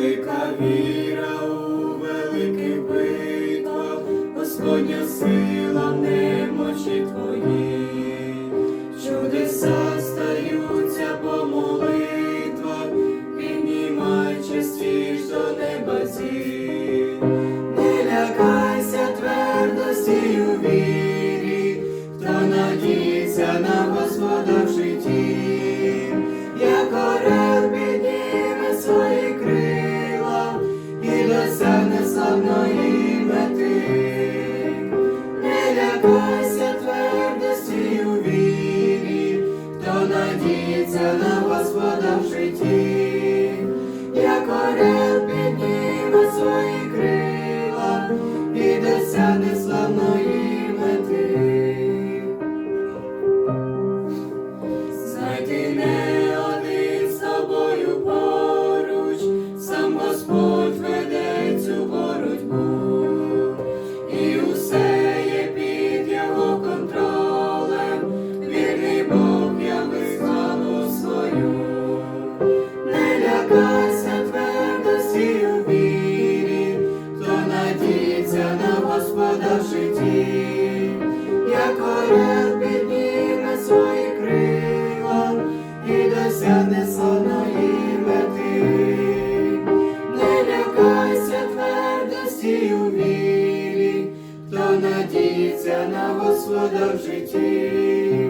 велика віра у великих битвах, Господня сила немочі твоїй, чудеса стаються по молитвах, піднімай частіш до неба зір. Не лякайся твердості надіється на Господа в житті, в житті, як орел підніме крила і досягне славної мети. Не лякайся твердості у вірі, хто надіється на Господа в житті,